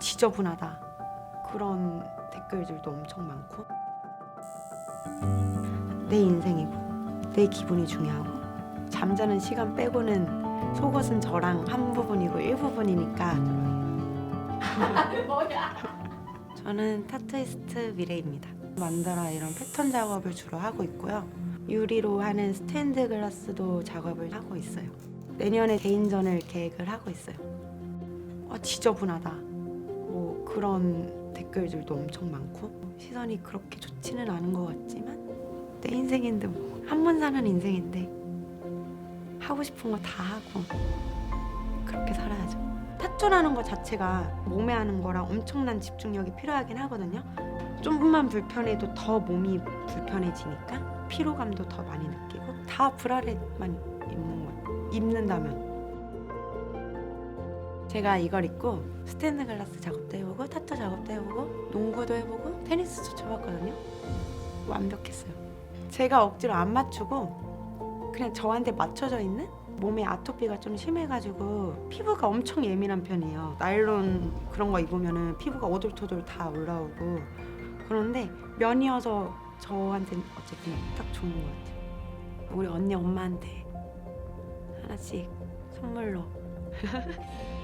지저분하다 그런 댓글들도 엄청 많고 내 인생이고 내 기분이 중요하고 잠자는 시간 빼고는 속옷은 저랑 한 부분이고 일부분이니까 저는 타투이스트 미래입니다. 만다라 이런 패턴 작업을 주로 하고 있고요. 유리로 하는 스탠드 글라스도 작업을 하고 있어요. 내년에 개인전을 계획을 하고 있어요. 어, 지저분하다. 뭐 그런 댓글들도 엄청 많고 시선이 그렇게 좋지는 않은 것 같지만 내 인생인데 뭐 한 번 사는 인생인데 하고 싶은 거 다 하고 그렇게 살아야죠. 타투라는 것 자체가 몸에 하는 거랑 엄청난 집중력이 필요하긴 하거든요. 조금만 불편해도 더 몸이 불편해지니까 피로감도 더 많이 느끼고 다 불알에만 입는 거예요. 입는다면 제가 이걸 입고 스탠드 글라스 작업도 해보고 타투 작업도 해보고 농구도 해보고 테니스도 쳐봤거든요. 완벽했어요. 제가 억지로 안 맞추고 그냥 저한테 맞춰져 있는 몸에 아토피가 좀 심해가지고 피부가 엄청 예민한 편이에요. 나일론 그런 거 입으면은 피부가 오돌토돌 다 올라오고 그런데 면이어서 저한테는 어쨌든 딱 좋은 것 같아요. 우리 언니 엄마한테 하나씩 선물로